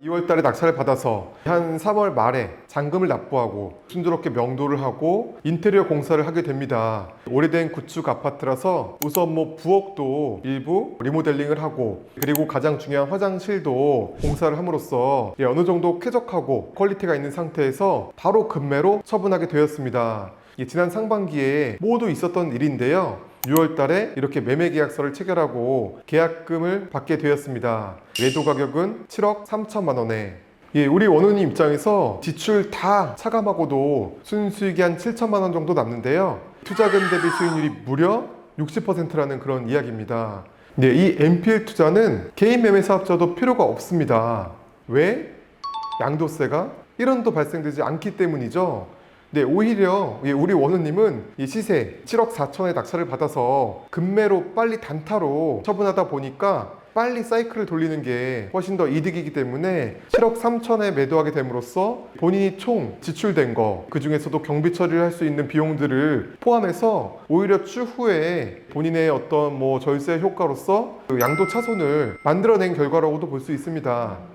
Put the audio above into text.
2월 달에 낙찰을 받아서 한 3월 말에 잔금을 납부하고 순조롭게 명도를 하고 인테리어 공사를 하게 됩니다. 오래된 구축 아파트라서 우선 뭐 부엌도 일부 리모델링을 하고 그리고 가장 중요한 화장실도 공사를 함으로써 예, 어느 정도 쾌적하고 퀄리티가 있는 상태에서 바로 급매로 처분하게 되었습니다. 예, 지난 상반기에 모두 있었던 일인데요. 6월 달에 이렇게 매매 계약서를 체결하고 계약금을 받게 되었습니다. 매도 가격은 7억 3천만 원에 예, 우리 원우님 입장에서 지출 다 차감하고도 순수익이 한 7천만 원 정도 남는데요. 투자금 대비 수익률이 무려 60%라는 그런 이야기입니다. 네, 이 MPL 투자는 개인 매매 사업자도 필요가 없습니다. 왜? 양도세가 1원도 발생되지 않기 때문이죠. 네, 오히려 예, 우리 원우님은 이 시세 7억 4천에 낙찰을 받아서 금매로 빨리 단타로 처분하다 보니까 빨리 사이클을 돌리는 게 훨씬 더 이득이기 때문에 7억 3천에 매도하게 됨으로써 본인이 총 지출된 거, 그 중에서도 경비 처리를 할 수 있는 비용들을 포함해서 오히려 추후에 본인의 어떤 뭐 절세 효과로서 그 양도 차손을 만들어낸 결과라고도 볼 수 있습니다.